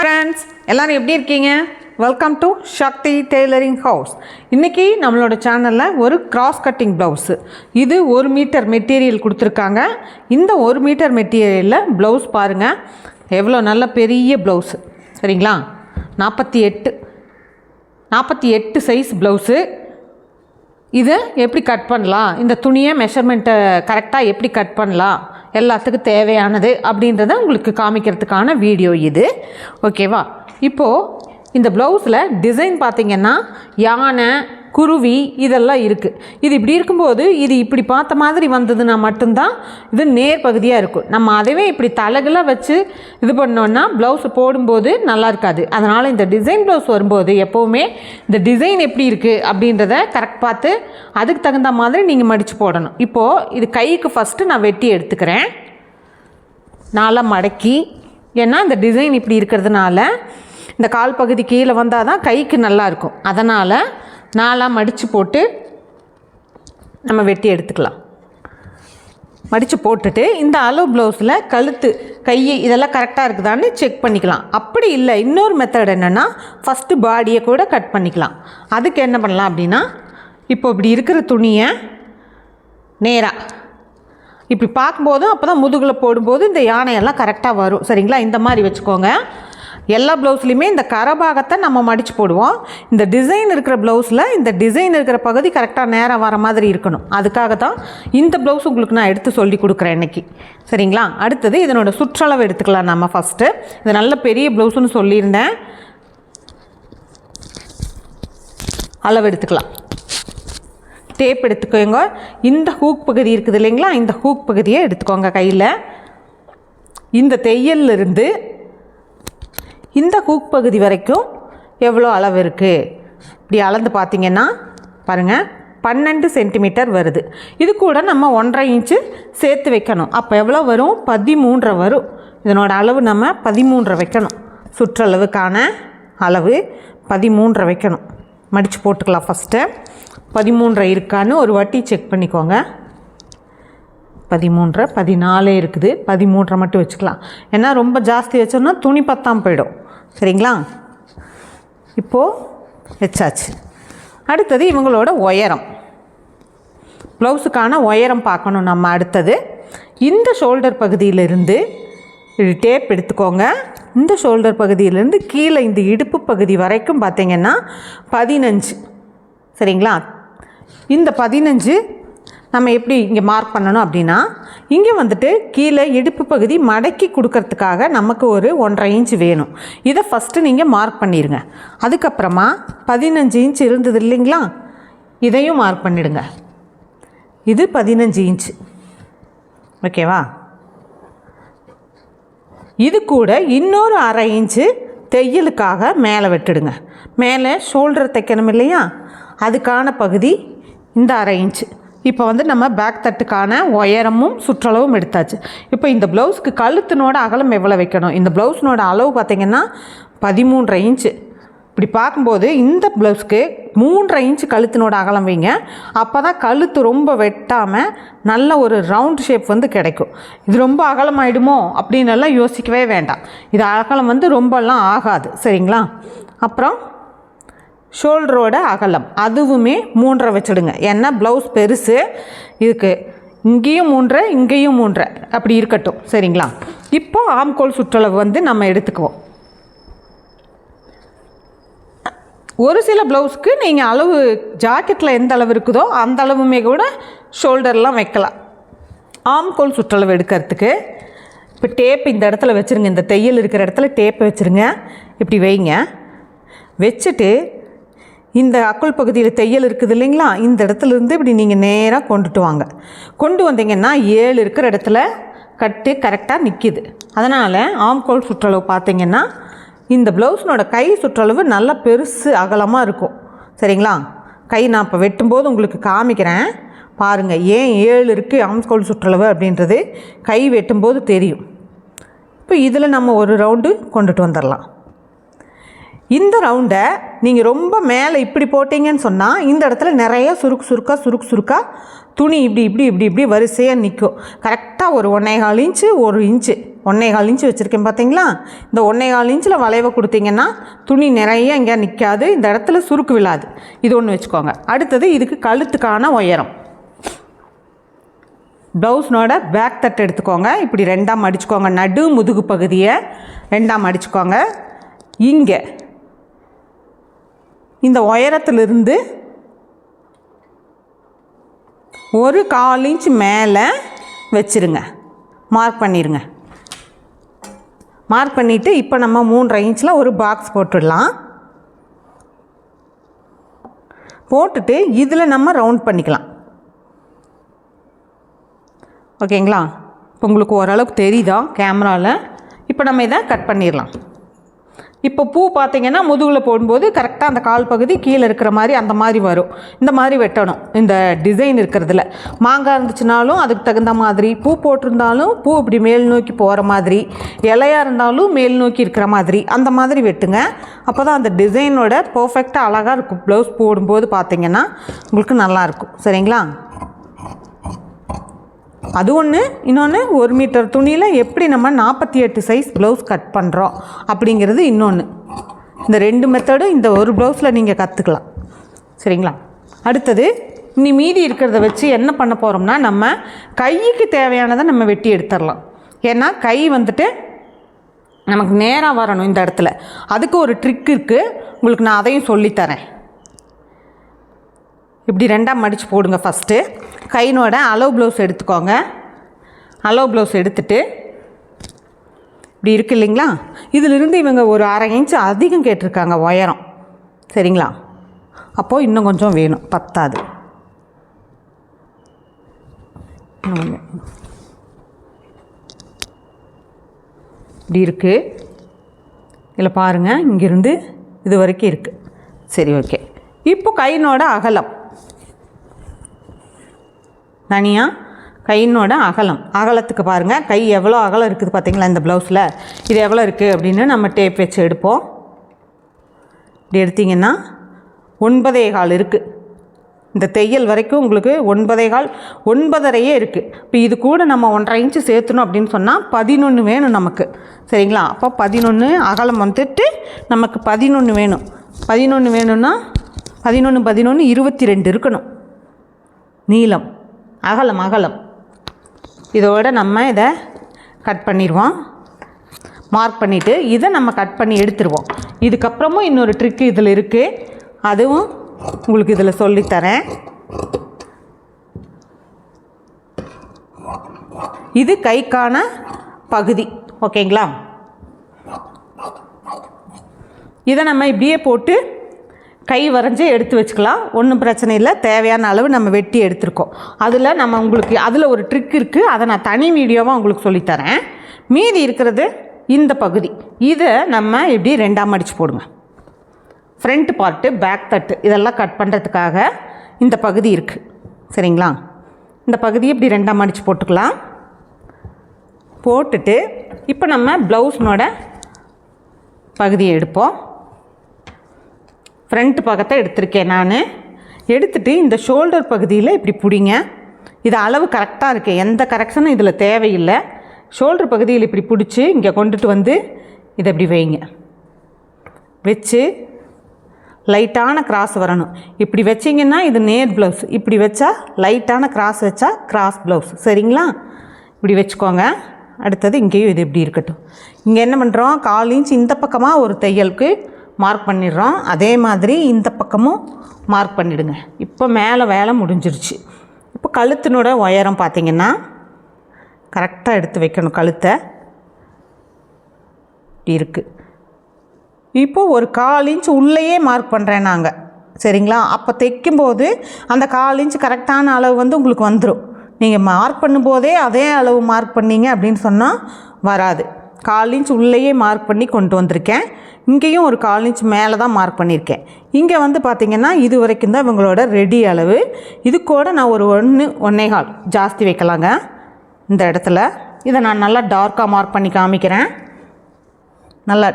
Friends எல்லோரும் எப்படி இருக்கீங்க? Welcome to Sakthi tailoring house இன்றைக்கி நம்மளோட சேனலில் ஒரு கிராஸ் கட்டிங் ப்ளவுஸு இது ஒரு மீட்டர் மெட்டீரியல் கொடுத்துருக்காங்க. இந்த ஒரு மீட்டர் மெட்டீரியலில் ப்ளவுஸ் பாருங்கள் எவ்வளோ நல்ல பெரிய ப்ளவுஸு சரிங்களா? நாற்பத்தி எட்டு. நாற்பத்தி எட்டு சைஸ் ப்ளவுஸு இதை எப்படி கட் பண்ணலாம்? இந்த துணியை மெஷர்மெண்ட்டை கரெக்டாக எப்படி கட் பண்ணலாம்? எல்லாத்துக்கும் தேவையானது அப்படின்றத உங்களுக்கு காமிக்கிறதுக்கான வீடியோ இது. ஓகேவா இப்போது இந்த ப்ளவுஸில் டிசைன் பார்த்திங்கன்னா யானை குருவி இதெல்லாம் இருக்குது இது இப்படி இருக்கும்போது இது இப்படி பார்த்த மாதிரி வந்ததுன்னா மட்டும்தான் இது நேர் பகுதியாக இருக்கும். நம்ம அதவே இப்படி தலகெல்லாம் வச்சு இது பண்ணோன்னா ப்ளவுஸ் போடும்போது நல்லா இருக்காது. அதனால் இந்த டிசைன் ப்ளவுஸ் வரும்போது எப்போவுமே இந்த டிசைன் எப்படி இருக்குது அப்படின்றத கரெக்ட் பார்த்து அதுக்கு தகுந்த மாதிரி நீங்கள் மடித்து போடணும். இப்போது இது கைக்கு ஃபஸ்ட்டு நான் வெட்டி எடுத்துக்கிறேன். நாளாக மடக்கி. ஏன்னா இந்த டிசைன் இப்படி இருக்கிறதுனால இந்த கால் பகுதி கீழே வந்தால் தான் கைக்கு நல்லா இருக்கும். அதனால் நாலாக மடித்து போட்டு நம்ம வெட்டி எடுத்துக்கலாம். மடித்து போட்டுட்டு இந்த அளவு ப்ளவுஸில் கழுத்து கை இதெல்லாம் கரெக்டாக இருக்குதான்னு செக் பண்ணிக்கலாம். அப்படி இல்லை இன்னொரு மெத்தட் என்னென்னா ஃபஸ்ட்டு பாடியை கூட கட் பண்ணிக்கலாம். அதுக்கு என்ன பண்ணலாம் அப்படின்னா இப்போ இப்படி இருக்கிற துணியை நேராக இப்படி பார்க்கும்போதும் அப்போ தான் முதுகில் போடும்போது இந்த யானையெல்லாம் கரெக்டாக வரும். சரிங்களா? இந்த மாதிரி வச்சுக்கோங்க. எல்லா ப்ளவுஸ்லையுமே இந்த கரை பாகத்தை நம்ம மடித்து போடுவோம். இந்த டிசைன் இருக்கிற ப்ளவுஸில் இந்த டிசைன் இருக்கிற பகுதி கரெக்டாக நேரம் வர மாதிரி இருக்கணும். அதுக்காக தான் இந்த ப்ளவுஸ் உங்களுக்கு நான் எடுத்து சொல்லி கொடுக்குறேன் இன்றைக்கி சரிங்களா? அடுத்தது இதனோட சுற்றளவு எடுத்துக்கலாம் நம்ம ஃபஸ்ட்டு இது நல்ல பெரிய ப்ளவுஸுன்னு சொல்லியிருந்தேன். அளவு எடுத்துக்கலாம். டேப் எடுத்துக்கோங்க. இந்த ஹூக் பகுதி இருக்குது இல்லைங்களா? இந்த ஹூக் பகுதியை எடுத்துக்கோங்க கையில். இந்த தையல்ல இருந்து இந்த கூக் பகுதி வரைக்கும் எவ்வளோ அளவு இருக்குது இப்படி அளந்து பார்த்தீங்கன்னா பாருங்கள் பன்னெண்டு சென்டிமீட்டர் வருது. இது கூட நம்ம ஒன்றரை இன்ச்சு சேர்த்து வைக்கணும். அப்போ எவ்வளோ வரும்? பதிமூன்றரை வரும். இதனோட அளவு நம்ம பதிமூன்றரை வைக்கணும். சுற்றளவுக்கான அளவு பதிமூன்றரை வைக்கணும். மடித்து போட்டுக்கலாம் ஃபஸ்ட்டு பதிமூன்றரை இருக்கான்னு ஒரு வாட்டி செக் பண்ணிக்கோங்க. பதிமூன்றரை பதினாலே இருக்குது. பதிமூன்றரை மட்டும் வச்சுக்கலாம். ஏன்னா ரொம்ப ஜாஸ்தி வச்சோம்னா துணி பத்தாம் போயிடும். சரிங்களா? இப்போது வச்சாச்சு. அடுத்தது இவங்களோட உயரம். ப்ளவுஸுக்கான உயரம் பார்க்கணும் நம்ம அடுத்தது. இந்த ஷோல்டர் பகுதியிலிருந்து டேப் எடுத்துக்கோங்க. இந்த ஷோல்டர் பகுதியிலேருந்து கீழே இந்த இடுப்பு பகுதி வரைக்கும் பார்த்திங்கன்னா பதினஞ்சு. சரிங்களா? இந்த பதினஞ்சு நம்ம எப்படி இங்கே மார்க் பண்ணணும் அப்படின்னா இங்கே வந்துட்டு கீழே இடுப்பு பகுதி மடக்கி கொடுக்கறதுக்காக நமக்கு ஒரு ஒன்றரை இன்ச் வேணும். இதை ஃபஸ்ட்டு நீங்கள் மார்க் பண்ணிடுங்க அதுக்கப்புறமா பதினஞ்சு இன்ச் இருந்தது இல்லைங்களா? இதையும் மார்க் பண்ணிடுங்க. இது பதினஞ்சு இன்ச் ஓகேவா இது கூட இன்னொரு அரை இன்ச்சு தையலுக்காக மேலே வெட்டுடுங்க. மேலே ஷோல்டர் தைக்கணும் இல்லையா? அதுக்கான பகுதி இந்த அரை இன்ச்சு இப்போ வந்து நம்ம பேக் தட்டுக்கான உயரமும் சுற்றளவும் எடுத்தாச்சு. இப்போ இந்த ப்ளவுஸ்க்கு கழுத்தினோட அகலம் எவ்வளோ வைக்கணும்? இந்த ப்ளவுஸ்னோட அளவு பார்த்திங்கன்னா பதிமூன்றரை இன்ச்சு இப்படி பார்க்கும்போது இந்த ப்ளவுஸ்க்கு மூன்றரை இன்ச்சு கழுத்தினோட அகலம் வைங்க. அப்போ தான் கழுத்து ரொம்ப வெட்டாமல் நல்ல ஒரு ரவுண்ட் ஷேப் வந்து கிடைக்கும். இது ரொம்ப அகலமாயிடுமோ அப்படின்னு எல்லாம் யோசிக்கவே வேண்டாம். இது அகலம் வந்து ரொம்பலாம் ஆகாது. சரிங்களா? அப்புறம் ஷோல்டரோட அகலம். அதுவுமே மூன்றரை வச்சுடுங்க. ஏன்னா ப்ளவுஸ் பெருசு. இதுக்கு இங்கேயும் மூன்றரை இங்கேயும் மூன்றரை. அப்படி இருக்கட்டும். சரிங்களா? இப்போ ஆம்கோல் சுற்றளவு வந்து நம்ம எடுத்துக்குவோம். ஒரு சில ப்ளவுஸ்க்கு நீங்கள் அளவு ஜாக்கெட்டில் எந்த அளவு இருக்குதோ அந்த அளவுமே கூட ஷோல்டர்லாம் வைக்கலாம். ஆம்கோல் சுற்றளவு எடுக்கிறதுக்கு இப்போ டேப் இந்த இடத்துல வச்சுருங்க. இந்த தையல் இருக்கிற இடத்துல டேப்பை வச்சுருங்க. இப்படி வைங்க. வச்சுட்டு இந்த அக்குள் பகுதியில் தையல் இருக்குது இல்லைங்களா? இந்த இடத்துல இருந்து இப்படி நீங்கள் நேராக கொண்டுட்டு வாங்க. கொண்டு வந்தீங்கன்னா ஏழு இருக்கிற இடத்துல கட்டு கரெக்டாக நிற்கிது அதனால் ஆம்கோல் சுற்றளவு பார்த்தீங்கன்னா இந்த ப்ளவுஸினோட கை சுற்றளவு நல்லா பெருசு அகலமாக இருக்கும். சரிங்களா? கை நான் இப்போ வெட்டும்போது உங்களுக்கு காமிக்கிறேன். பாருங்கள் ஏன் ஏழு இருக்குது ஆம்கோல் சுற்றளவு அப்படின்றது கை வெட்டும்போது தெரியும். இப்போ இதில் நம்ம ஒரு ரவுண்டு கொண்டுட்டு வந்துடலாம். இந்த ரவுண்டை நீங்கள் ரொம்ப மேலே இப்படி போட்டிங்கன்னு சொன்னால் இந்த இடத்துல நிறைய சுருக்கு சுருக்காக சுருக்கு சுருக்காக துணி இப்படி இப்படி இப்படி இப்படி வரிசையாக நிற்கும் கரெக்டாக ஒரு ஒன்றேகால் இன்ச்சு ஒரு இன்ச்சு. ஒன்றேகால் இன்ச்சு வச்சுருக்கேன் பார்த்தீங்களா இந்த ஒன்றேகால் இன்ச்சில் வளைவை கொடுத்தீங்கன்னா துணி நிறைய இங்கே நிற்காது இந்த இடத்துல சுருக்கு விழாது. இது ஒன்று வச்சுக்கோங்க. அடுத்தது இதுக்கு கழுத்துக்கான உயரம். ப்ளவுஸ்னோட பேக் தட்டு எடுத்துக்கோங்க. இப்படி ரெண்டாம் மடிச்சுக்கோங்க நடு முதுகு பகுதியை ரெண்டாம் மடிச்சுக்கோங்க இங்கே இந்த உயரத்திலிருந்து ஒரு கால் இன்ச் மேலே வச்சுருங்க. மார்க் பண்ணிடுங்க மார்க் பண்ணிவிட்டு இப்போ நம்ம மூன்றரை இன்ச்சில் ஒரு பாக்ஸ் போட்டுடலாம். போட்டுட்டு இதில் நம்ம ரவுண்ட் பண்ணிக்கலாம். ஓகேங்களா இப்போ உங்களுக்கு ஓரளவுக்கு தெரியுதா கேமராவில் இப்போ நம்ம இதை கட் பண்ணிடலாம். இப்போ பூ பார்த்தீங்கன்னா முதுகில் போடும்போது கரெக்டாக அந்த கால் பகுதி கீழே இருக்கிற மாதிரி அந்த மாதிரி வரும். இந்த மாதிரி வெட்டணும். இந்த டிசைன் இருக்கிறதுல. மாங்காய் இருந்துச்சுனாலும் அதுக்கு தகுந்த மாதிரி பூ போட்டிருந்தாலும் பூ இப்படி மேல் நோக்கி போகிற மாதிரி இலையாக இருந்தாலும் மேல் நோக்கி இருக்கிற மாதிரி அந்த மாதிரி வெட்டுங்க. அப்போ தான் அந்த டிசைனோட பர்ஃபெக்டாக அழகாக இருக்கும். ப்ளவுஸ் போடும்போது பார்த்திங்கன்னா உங்களுக்கு நல்லாயிருக்கும் சரிங்களா? அது ஒன்று இன்னொன்று ஒரு மீட்டர் துணியில் எப்படி நம்ம நாற்பத்தி எட்டு சைஸ் ப்ளவுஸ் கட் பண்ணுறோம் அப்படிங்கிறது இன்னொன்று இந்த ரெண்டு மெத்தடும் இந்த ஒரு ப்ளவுஸில் நீங்கள் கற்றுக்கலாம் சரிங்களா? அடுத்தது இனி மீதி இருக்கிறத வச்சு என்ன பண்ண போகிறோம்னா நம்ம கைக்கு தேவையானதை நம்ம வெட்டி எடுத்துடலாம். ஏன்னா கை வந்துட்டு நமக்கு நேராக வரணும் இந்த இடத்துல. அதுக்கு ஒரு ட்ரிக் இருக்குது உங்களுக்கு நான் அதையும் சொல்லித்தரேன். இப்படி ரெண்டாக மடித்து போடுங்க ஃபஸ்ட்டு கைனோட அலோ ப்ளவுஸ் எடுத்துக்கோங்க. அலோ ப்ளவுஸ் எடுத்துட்டு இப்படி இருக்கு இல்லைங்களா? இதிலிருந்து இவங்க ஒரு அரை இன்ச்சு அதிகம் கேட்டிருக்காங்க உயரம். சரிங்களா? அப்போது இன்னும் கொஞ்சம் வேணும். பத்தாது. இப்படி இருக்குது இதில் பாருங்கள் இங்கேருந்து இது வரைக்கும் இருக்குது சரி ஓகே இப்போ கையினோட அகலம். தனியாக கையினோட அகலம். அகலத்துக்கு பாருங்கள் கை எவ்வளோ அகலம் இருக்குது பார்த்தீங்களா இந்த ப்ளவுஸில் இது எவ்வளோ இருக்குது அப்படின்னு நம்ம டேப் வச்சு எடுப்போம். இப்படி எடுத்திங்கன்னா ஒன்பதே கால் இருக்குது இந்த தையல் வரைக்கும் உங்களுக்கு ஒன்பதே கால் ஒன்பதரையே இருக்குது இப்போ இது கூட நம்ம ஒன்றரை இன்ச்சு சேர்த்துணும் அப்படின்னு சொன்னால் பதினொன்று வேணும் நமக்கு. சரிங்களா? அப்போ பதினொன்று அகலம் வந்துட்டு நமக்கு பதினொன்று வேணும். பதினொன்று வேணும்னா பதினொன்று பதினொன்று இருபத்தி ரெண்டு இருக்கணும். நீளம். அகலம் அகலம். இதோட நம்ம இதை கட் பண்ணிடுவோம். மார்க் பண்ணிவிட்டு இதை நம்ம கட் பண்ணி எடுத்துருவோம். இதுக்கப்புறமும் இன்னொரு ட்ரிக்கு இதில் இருக்குது அதுவும் உங்களுக்கு இதில் சொல்லித்தரேன். இது கைக்கான பகுதி. ஓகேங்களா இதை நம்ம இப்படியே போட்டு கை வரைஞ்சி எடுத்து வச்சுக்கலாம். ஒன்றும் பிரச்சனை இல்லை. தேவையான அளவு நம்ம வெட்டி எடுத்திருக்கோம். அதில் நம்ம உங்களுக்கு அதில் ஒரு ட்ரிக் இருக்குது அதை நான் தனி வீடியோவாக உங்களுக்கு சொல்லித்தரேன். மீதி இருக்கிறது இந்த பகுதி. இதை நம்ம இப்படி ரெண்டாம் அடித்து போடுங்க. ஃப்ரண்ட் பார்ட்டு பேக் தட்டு இதெல்லாம் கட் பண்ணுறதுக்காக இந்த பகுதி இருக்குது சரிங்களா? இந்த பகுதியை இப்படி ரெண்டாம் அடித்து போட்டுக்கலாம். போட்டுட்டு இப்போ நம்ம ப்ளவுஸ்னோட பகுதியை எடுப்போம். ஃப்ரண்ட் பக்கத்தை எடுத்திருக்கேன் நான். எடுத்துகிட்டு இந்த ஷோல்டர் பகுதியில் இப்படி பிடிங்க. இது அளவு கரெக்டாக இருக்குது எந்த கரெக்ஷனும் இதில் தேவையில்லை. ஷோல்டர் பகுதியில் இப்படி பிடிச்சி இங்கே கொண்டுட்டு வந்து இதை இப்படி வைங்க. வச்சு லைட்டான கிராஸ் வரணும். இப்படி வச்சிங்கன்னா இது நேர் ப்ளவுஸ் இப்படி வச்சா லைட்டான கிராஸ் வச்சா கிராஸ் ப்ளவுஸ் சரிங்களா? இப்படி வச்சுக்கோங்க. அடுத்தது இங்கேயும் இது இப்படி இருக்கட்டும். இங்கே என்ன பண்ணுறோம் கால் இன்ச் இந்த பக்கமாக ஒரு தையலுக்கு மார்க் பண்ணிடுறோம். அதே மாதிரி இந்த பக்கமும் மார்க் பண்ணிவிடுங்க இப்போ மேலே வேலை முடிஞ்சிருச்சு. இப்போ கழுத்தினோட உயரம் பார்த்தீங்கன்னா கரெக்டாக எடுத்து வைக்கணும். கழுத்தை இருக்குது இப்போ ஒரு கால் இன்ச் உள்ளேயே மார்க் பண்ணுறேன் நாங்கள் சரிங்களா? அப்போ தைக்கும்போது அந்த கால் இன்ச் கரெக்டான அளவு வந்து உங்களுக்கு வந்துடும் நீங்கள் மார்க் பண்ணும்போதே அதே அளவு மார்க் பண்ணீங்க அப்படின்னு சொன்னால் வராது. கால் இன்ச் உள்ளேயே மார்க் பண்ணி கொண்டு வந்திருக்கேன். இங்கேயும் ஒரு கால் இன்ச் மேலே தான் மார்க் பண்ணியிருக்கேன். இங்கே வந்து பார்த்திங்கன்னா இது வரைக்கும் தான் இவங்களோட ரெடி அளவு. இது கூட நான் ஒரு ஒன்று ஒன்றே கால் ஜாஸ்தி வைக்கலாங்க. இந்த இடத்துல. இதை நான் நல்லா டார்க்காக மார்க் பண்ணி காமிக்கிறேன். நல்லா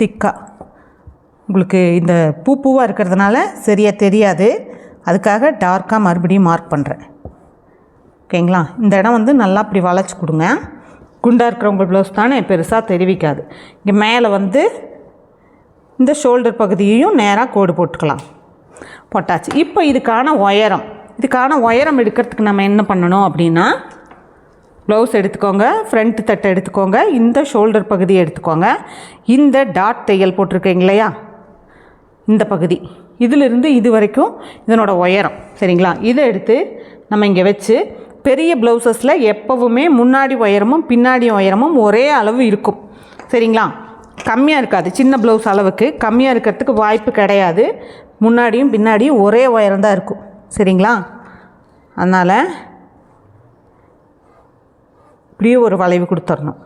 திக்காக உங்களுக்கு இந்த பூ பூவாக இருக்கிறதுனால சரியாக தெரியாது. அதுக்காக டார்க்காக மறுபடியும் மார்க் பண்ணுறேன் ஓகேங்களா இந்த இடம் வந்து நல்லா அப்படி வளைச்சி கொடுங்க. குண்டாக இருக்கிறவங்க ப்ளவுஸ் தானே பெருசாக தெரிவிக்காது. இங்கே மேலே வந்து இந்த ஷோல்டர் பகுதியையும் நேராக கோடு போட்டுக்கலாம். போட்டாச்சு. இப்போ இதுக்கான உயரம். இதுக்கான உயரம் எடுக்கிறதுக்கு நம்ம என்ன பண்ணணும் அப்படின்னா ப்ளவுஸ் எடுத்துக்கோங்க ஃப்ரண்ட் தட்டை எடுத்துக்கோங்க இந்த ஷோல்டர் பகுதியை எடுத்துக்கோங்க. இந்த டாட் தையல் போட்டிருக்கீங்க இல்லையா? இந்த பகுதி. இதிலிருந்து இது வரைக்கும் இதனோட உயரம். சரிங்களா? இதை எடுத்து நம்ம இங்கே வச்சு பெரிய ப்ளவுசஸில் எப்போவுமே முன்னாடி உயரமும் பின்னாடி உயரமும் ஒரே அளவு இருக்கும். சரிங்களா? கம்மியாக இருக்காது. சின்ன ப்ளவுஸ் அளவுக்கு கம்மியாக இருக்கிறதுக்கு வாய்ப்பு கிடையாது. முன்னாடியும் பின்னாடியும் ஒரே உயரம் தான் இருக்கும். சரிங்களா? அதனால் இப்படியே ஒரு வளைவு கொடுத்துடணும்.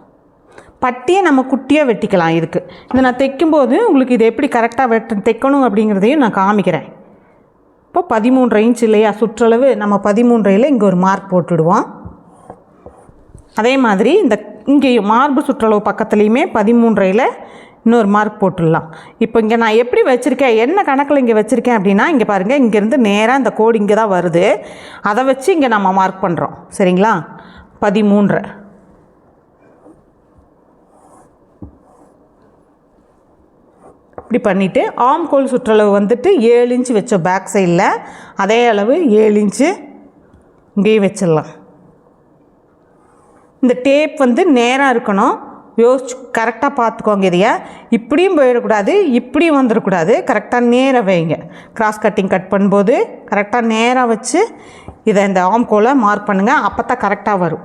பட்டியை நம்ம குட்டியாக வெட்டிக்கலாம் இதுக்கு. இதை நான் தைக்கும்போது உங்களுக்கு இது எப்படி கரெக்டாக வெட்ட தைக்கணும் அப்படிங்கிறதையும் நான் காமிக்கிறேன். இப்போ பதிமூன்றரை இன்ச் இல்லையா? சுற்றளவு நம்ம பதிமூன்றையில் இங்கே ஒரு மார்க் போட்டுடுவோம். அதே மாதிரி இந்த இங்கேயும் மார்பு சுற்றளவு பக்கத்துலேயுமே பதிமூன்றையில் இன்னொரு மார்க் போட்டுடலாம். இப்போ இங்கே நான் எப்படி வச்சுருக்கேன்? என்ன கணக்கில் இங்கே வச்சுருக்கேன் அப்படின்னா இங்கே பாருங்கள் இங்கேருந்து நேராக இந்த கோடு இங்கே தான் வருது. அதை வச்சு இங்கே நம்ம மார்க் பண்ணுறோம் சரிங்களா? பதிமூன்றரை இப்படி பண்ணிவிட்டு ஆம்கோல் சுற்றளவு வந்துட்டு ஏழு இன்ச்சு வச்சோம் பேக் சைடில் அதே அளவு ஏழு இன்ச்சு இங்கேயும் வச்சிடலாம். இந்த டேப் வந்து நேராக இருக்கணும். யோசிச்சு கரெக்டாக பார்த்துக்கோங்க இதைய. இப்படியும் போயிடக்கூடாது இப்படியும் வந்துடக்கூடாது. கரெக்டாக நேராக வைங்க. கிராஸ் கட்டிங் கட் பண்ணும்போது கரெக்டாக நேராக வச்சு இதை இந்த ஆம்கோலை மார்க் பண்ணுங்கள் அப்போ தான் கரெக்டாக வரும்.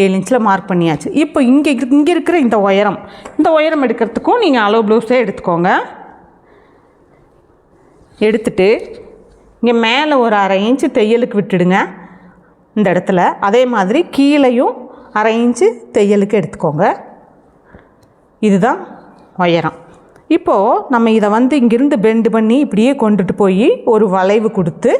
ஏழு இன்ச்சில் மார்க் பண்ணியாச்சு. இப்போ இங்கே இங்கே இருக்கிற இந்த உயரம் இந்த உயரம் எடுக்கிறதுக்கும் நீங்கள் அளவு ப்ளவுஸே எடுத்துக்கோங்க. எடுத்துட்டு இங்கே மேலே ஒரு அரை இன்ச்சு தையலுக்கு விட்டுடுங்க. இந்த இடத்துல. அதே மாதிரி கீழையும் அரை இன்ச்சு தையலுக்கு எடுத்துக்கோங்க. இதுதான் உயரம். இப்போது நம்ம இதை வந்து இங்கிருந்து பெண்டு பண்ணி இப்படியே கொண்டுட்டு போய் ஒரு வளைவு கொடுத்து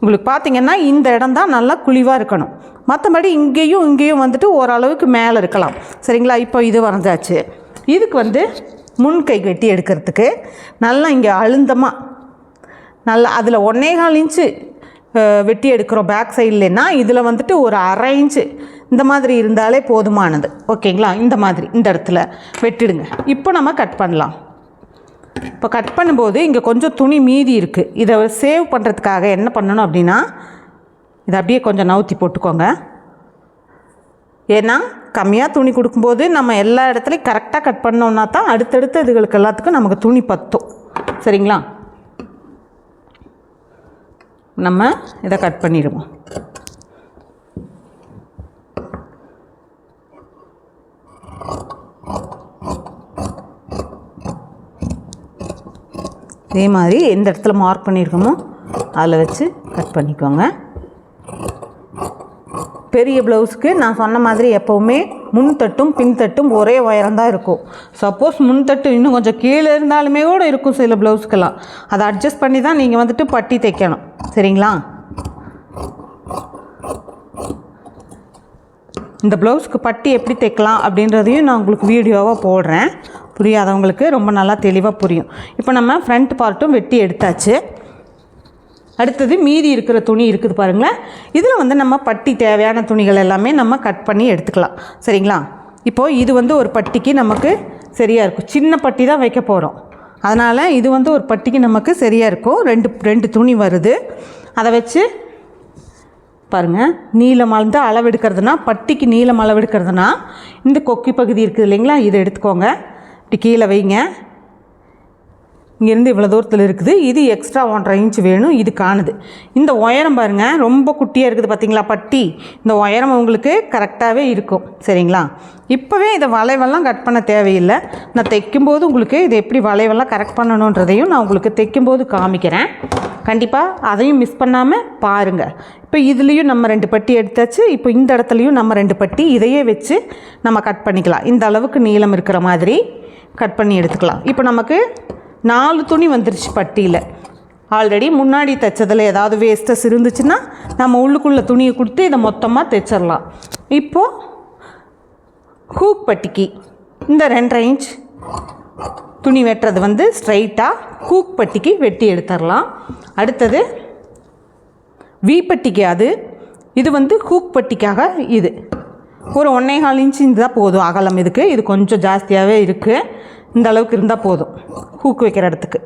உங்களுக்கு பார்த்தீங்கன்னா இந்த இடம் தான் நல்லா குழிவாக இருக்கணும். மற்றபடி இங்கேயும் இங்கேயும் வந்துட்டு ஓரளவுக்கு மேலே இருக்கலாம். சரிங்களா? இப்போ இது வரைஞ்சாச்சு. இதுக்கு வந்து முன் கை கட்டி எடுக்கிறதுக்கு நல்லா இங்கே அழுந்தமாக நல்லா அதில் ஒன்னே கால் இன்ச்சு வெட்டி எடுக்கிறோம் பேக் சைட்லன்னா இதில் வந்துட்டு ஒரு அரை இன்ச்சு இந்த மாதிரி இருந்தாலே போதுமானது. ஓகேங்களா? இந்த மாதிரி இந்த இடத்துல. வெட்டிடுங்க. இப்போ நம்ம கட் பண்ணலாம். இப்போ கட் பண்ணும்போது இங்கே கொஞ்சம் துணி மீதி இருக்குது இதை சேவ் பண்ணுறதுக்காக என்ன பண்ணணும் அப்படின்னா இதை அப்படியே கொஞ்சம் நவுத்தி போட்டுக்கோங்க. ஏன்னா கம்மியாக துணி கொடுக்கும்போது நம்ம எல்லா இடத்துலையும் கரெக்டாக கட் பண்ணோன்னா தான் அடுத்தடுத்த இதுகளுக்கு எல்லாத்துக்கும் நமக்கு துணி பத்தும். சரிங்களா? நம்ம இதை கட் பண்ணிடுவோம். இதே மாதிரி எந்த இடத்துல மார்க் பண்ணியிருக்கோமோ அதில் வச்சு கட் பண்ணிக்கோங்க. பெரிய ப்ளவுஸுக்கு நான் சொன்ன மாதிரி எப்போவுமே முன்தட்டும் பின்தட்டும் ஒரே உயரம் தான் இருக்கும். சப்போஸ் முன்தட்டு இன்னும் கொஞ்சம் கீழே இருந்தாலுமே கூட இருக்கும் சில ப்ளவுஸ்க்கெல்லாம். அதை அட்ஜஸ்ட் பண்ணி தான் நீங்கள் வந்துட்டு பட்டி தைக்கணும். சரிங்களா? இந்த ப்ளவுஸ்க்கு பட்டி எப்படி தைக்கலாம் அப்படின்றதையும் நான் உங்களுக்கு வீடியோவாக போடுறேன். புரியாதவங்களுக்கு ரொம்ப நல்லா தெளிவாக புரியும். இப்போ நம்ம ஃப்ரண்ட் பார்ட்டும் வெட்டி எடுத்தாச்சு. அடுத்தது மீதி இருக்கிற துணி இருக்குது பாருங்களேன். இதில் வந்து நம்ம பட்டி தேவையான துணிகள் எல்லாமே நம்ம கட் பண்ணி எடுத்துக்கலாம். சரிங்களா? இப்போது இது வந்து ஒரு பட்டிக்கு நமக்கு சரியாக இருக்கும். சின்ன பட்டி தான் வைக்க போகிறோம் அதனால் இது வந்து ஒரு பட்டிக்கு நமக்கு சரியாக இருக்கும். ரெண்டு ரெண்டு துணி வருது. அதை வச்சு பாருங்கள் நீளம் அளந்து அளவெடுக்கிறதுனா பட்டிக்கு நீளம் அளவெடுக்கிறதுனா இந்த கொக்கி பகுதி இருக்குது இல்லைங்களா? இதை எடுத்துக்கோங்க. இப்படி கீழே வைங்க. இங்கேருந்து இவ்வளோ தூரத்தில் இருக்குது. இது எக்ஸ்ட்ரா ஒன்றரை இன்ச் வேணும். இது காணுது. இந்த உயரம் பாருங்கள் ரொம்ப குட்டியாக இருக்குது பார்த்தீங்களா பட்டி? இந்த உயரம் உங்களுக்கு கரெக்டாகவே இருக்கும். சரிங்களா? இப்போவே இதை வளைவெல்லாம் கட் பண்ண தேவையில்லை. நான் தைக்கும்போது உங்களுக்கு இதை எப்படி வளைவெல்லாம் கரெக்ட் பண்ணணுன்றதையும் நான் உங்களுக்கு தைக்கும்போது காமிக்கிறேன். கண்டிப்பாக அதையும் மிஸ் பண்ணாமல் பாருங்கள் இப்போ இதுலேயும் நம்ம ரெண்டு பட்டி எடுத்தாச்சு. இப்போ இந்த இடத்துலையும் நம்ம ரெண்டு பட்டி இதையே வச்சு நம்ம கட் பண்ணிக்கலாம். இந்த அளவுக்கு நீளம் இருக்கிற மாதிரி கட் பண்ணி எடுத்துக்கலாம். இப்போ நமக்கு நாலு துணி வந்துருச்சு பட்டியில். ஆல்ரெடி முன்னாடி தைச்சதில் ஏதாவது வேஸ்ட்டஸ் இருந்துச்சுன்னா நம்ம உள்ளுக்குள்ளே துணியை கொடுத்து இதை மொத்தமாக தைச்சிடலாம். இப்போது ஹூக் பட்டிக்கு. இந்த ரெண்டரை இன்ச் துணி வெட்டுறது வந்து ஸ்ட்ரைட்டாக ஹூக் பட்டிக்கு வெட்டி எடுத்துடலாம். அடுத்தது வீப்பட்டிக்கு அது. இது வந்து ஹூக் பட்டிக்காக இது. ஒரு ஒன்றே கால் இன்ச் இருந்தால் போதும் அகலம் இதுக்கு. இது கொஞ்சம் ஜாஸ்தியாகவே இருக்குது இந்த அளவுக்கு இருந்தால் போதும். ஹூக் வைக்கிற இடத்துக்கு.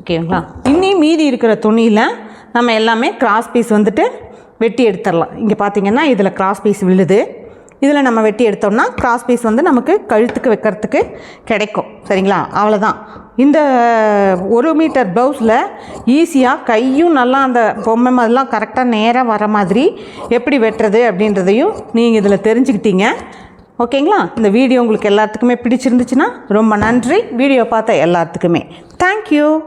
ஓகேங்களா இன்னி மீதி இருக்கிற துணியில் நம்ம எல்லாமே கிராஸ் பீஸ் வந்துட்டு வெட்டி எடுத்துடலாம். இங்கே பார்த்தீங்கன்னா இதில் கிராஸ் பீஸ் விழுது. இதில் நம்ம வெட்டி எடுத்தோம்னா கிராஸ் பீஸ் வந்து நமக்கு கழுத்துக்கு வைக்கிறதுக்கு கிடைக்கும். சரிங்களா? அவ்வளோதான் இந்த ஒரு மீட்டர் ப்ளவுஸில் ஈஸியாக கையும் நல்லா அந்த பொம்மை மாதிரிலாம் கரெக்டாக நேராக வர மாதிரி எப்படி வெட்டுறது அப்படின்றதையும் நீங்கள் இதில் தெரிஞ்சுக்கிட்டீங்க. ஓகேங்களா? இந்த வீடியோ உங்களுக்கு எல்லாத்துக்குமே பிடிச்சிருந்துச்சுன்னா ரொம்ப நன்றி. வீடியோ பார்த்த எல்லாத்துக்குமே. தேங்க்யூ